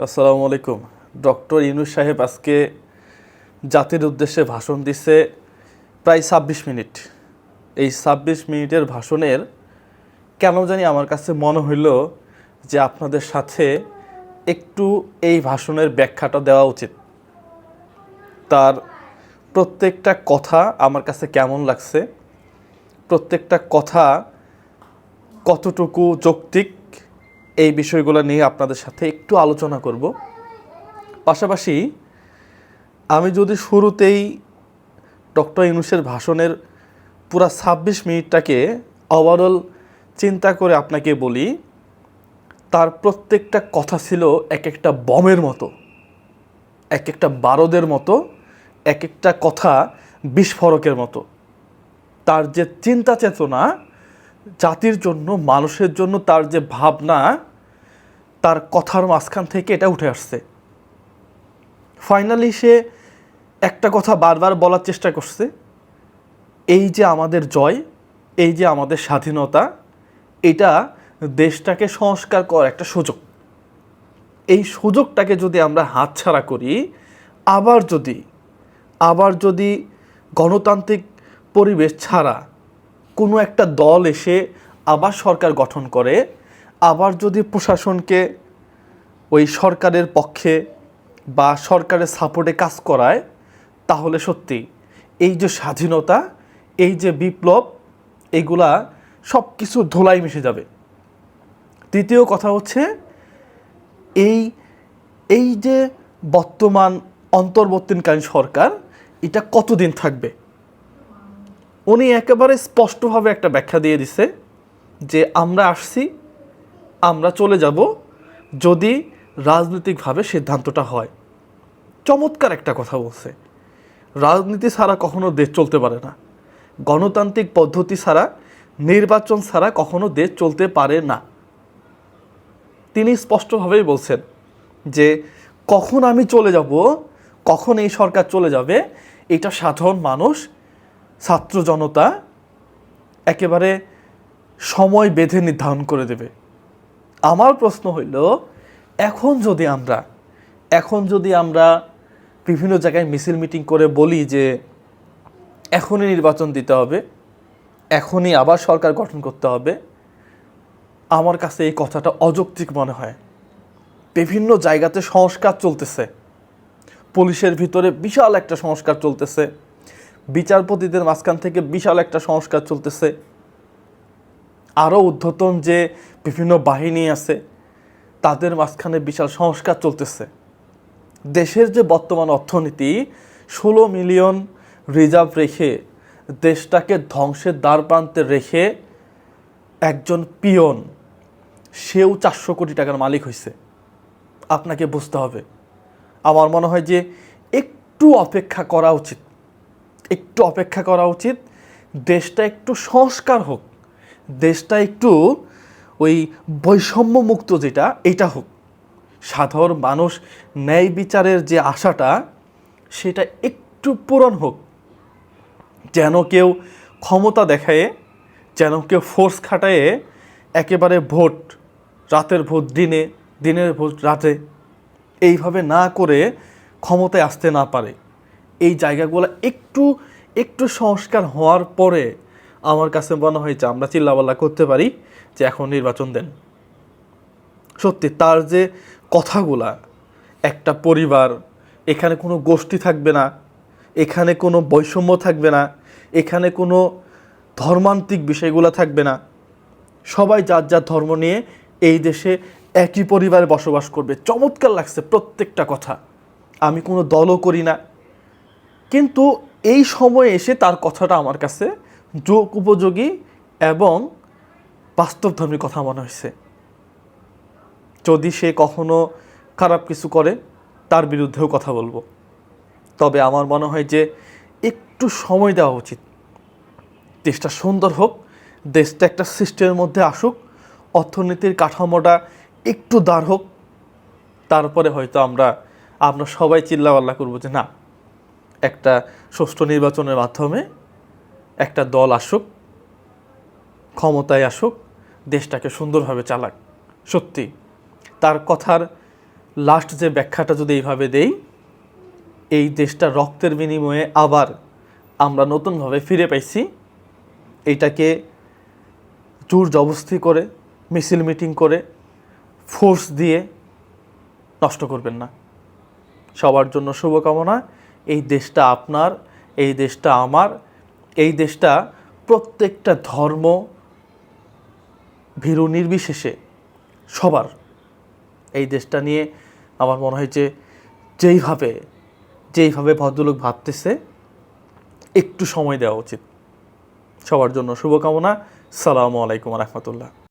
আসসালামু আলাইকুম। ডক্টর ইউনুস সাহেব আজকে জাতির উদ্দেশ্যে ভাষণ দিচ্ছে প্রায় ছাব্বিশ মিনিট। এই ছাব্বিশ মিনিটের ভাষণের কেন জানি আমার কাছে মনে হইল যে আপনাদের সাথে একটু এই ভাষণের ব্যাখ্যাটা দেওয়া উচিত। তার প্রত্যেকটা কথা আমার কাছে কেমন লাগছে, প্রত্যেকটা কথা কতটুকু যৌক্তিক এই বিষয়গুলো নিয়ে আপনাদের সাথে একটু আলোচনা করব। পাশাপাশি আমি যদি শুরুতেই ডক্টর ইউনুসের ভাষণের পুরা ছাব্বিশ মিনিটটাকে ওভারঅল চিন্তা করে আপনাকে বলি, তার প্রত্যেকটা কথা ছিল এক একটা বমের মতো এক একটা বারদের মতো এক একটা কথা বিস্ফোরকের মতো। তার যে চিন্তা চেতনা জাতির জন্য, মানুষের জন্য তার যে ভাবনা, তার কথার মাঝখান থেকে এটা উঠে আসছে। ফাইনালি সে একটা কথা বারবার বলার চেষ্টা করছে। এই যে আমাদের জয়, এই যে আমাদের স্বাধীনতা, এটা দেশটাকে সংস্কার করার একটা সুযোগ। এই সুযোগটাকে যদি আমরা হাতছাড়া করি, আবার যদি আবার যদি গণতান্ত্রিক পরিবেশ ছাড়া কোনো একটা দল এসে আবার সরকার গঠন করে, আবার যদি প্রশাসনকে ওই সরকারের পক্ষে বা সরকারের সাপোর্টে কাজ করায়, তাহলে সত্যি এই যে স্বাধীনতা, এই যে বিপ্লব, এগুলা সব কিছু ধোলাই মিশে যাবে। তৃতীয় কথা হচ্ছে এই এই যে বর্তমান অন্তর্বর্তীকালীন সরকার, এটা কতদিন থাকবে? উনি একেবারে স্পষ্টভাবে একটা ব্যাখ্যা দিয়ে দিছে যে আমরা আসছি, আমরা চলে যাব যদি রাজনৈতিকভাবে সিদ্ধান্তটা হয়। চমৎকার একটা কথা বলছে। রাজনীতি ছাড়া কখনো দেশ চলতে পারে না। গণতান্ত্রিক পদ্ধতি ছাড়া, নির্বাচন ছাড়া কখনো দেশ চলতে পারে না। তিনি স্পষ্টভাবেই বলছেন যে কখন আমি চলে যাব, কখন এই সরকার চলে যাবে, এটা সাধারণ মানুষ ছাত্র জনতা একেবারে সময় বেঁধে নির্ধারণ করে দেবে। আমার প্রশ্ন হইল, এখন যদি আমরা, এখন যদি আমরা বিভিন্ন জায়গায় মিছিল মিটিং করে বলি যে এখনই নির্বাচন দিতে হবে, এখনই আবার সরকার গঠন করতে হবে, আমার কাছে এই কথাটা অযৌক্তিক মনে হয়। বিভিন্ন জায়গাতে সংস্কার চলতেছে। পুলিশের ভিতরে বিশাল একটা সংস্কার চলতেছে। বিচারপতিদের মাঝখান থেকে বিশাল একটা সংস্কার চলতেছে। আরও ঊর্ধ্বতন যে বিভিন্ন বাহিনী আছে, তাদের মাঝখানে বিশাল সংস্কার চলতেছে। দেশের যে বর্তমান অর্থনীতি, ষোলো মিলিয়ন রিজার্ভ রেখে, দেশটাকে ধ্বংসের দ্বার প্রান্তে রেখে একজন পিয়ন, সেও চারশো কোটি টাকার মালিক হয়েছে আপনাকে বুঝতে হবে। আমার মনে হয় যে একটু অপেক্ষা করা উচিত। একটু অপেক্ষা করা উচিত। দেশটা একটু সংস্কার হোক। দেশটা একটু ওই বৈষম্য মুক্ত যেটা, এটা হোক। সাধারণ মানুষ ন্যায় বিচারের যে আশাটা, সেটা একটু পূরণ হোক। যেন কেউ ক্ষমতা দেখায়, যেন কেউ ফোর্স খাটায়ে একেবারে ভোট, রাতের ভোট, দিনে, দিনের ভোট, রাতে, এইভাবে না করে ক্ষমতায় আসতে না পারে। এই জায়গাগুলো একটু একটু সংস্কার হওয়ার পরে আমার কাছে মনে হয়েছে আমরা চিল্লাবাল্লা করতে পারি যে এখন নির্বাচন দেন। সত্যি, তার যে কথাগুলা, একটা পরিবার, এখানে কোনো গোষ্ঠী থাকবে না, এখানে কোনো বৈষম্য থাকবে না, এখানে কোনো ধর্মান্তিক বিষয়গুলো থাকবে না, সবাই যার যার ধর্ম নিয়ে এই দেশে একই পরিবারে বসবাস করবে। চমৎকার লাগছে প্রত্যেকটা কথা। আমি কোনো দলও করি না। কিন্তু এই সময়ে এসে তার কথাটা আমার কাছে যোগ উপযোগী এবং বাস্তবধর্মী কথা মনে হয়েছে। যদি সে কখনো খারাপ কিছু করে, তার বিরুদ্ধেও কথা বলব। তবে আমার মনে হয় যে একটু সময় দেওয়া উচিত। দেশটা সুন্দর হোক, দেশটা একটা সিস্টেমের মধ্যে আসুক, অর্থনীতির কাঠামোটা একটু দাঁড় হোক, তারপরে হয়তো আমরা আমরা সবাই চিল্লাপাল্লা করব যে না একটা সুষ্ঠু নির্বাচনের মাধ্যমে একটা দল আসুক, ক্ষমতায় আসুক, দেশটাকে সুন্দরভাবে চালাক। সত্যি, তার কথার লাস্ট যে ব্যাখ্যাটা যদি এইভাবে দেই, এই দেশটা রক্তের বিনিময়ে আবার আমরা নতুনভাবে ফিরে পাইছি এইটাকে জোর জবস্তি করে, মিছিল মিটিং করে ফোর্স দিয়ে নষ্ট করবেন না। সবার জন্য শুভকামনা। এই দেশটা আপনার, এই দেশটা আমার, এই দেশটা প্রত্যেকটা ধর্ম ভীরু নির্বিশেষে সবার। এই দেশটা নিয়ে আমার মনে হয় যে যেইভাবে যেইভাবে ভদ্রলোক ভাবতেছে, একটু সময় দেওয়া উচিত। সবার জন্য শুভকামনা। সালামু আলাইকুম রহমতুল্লাহ।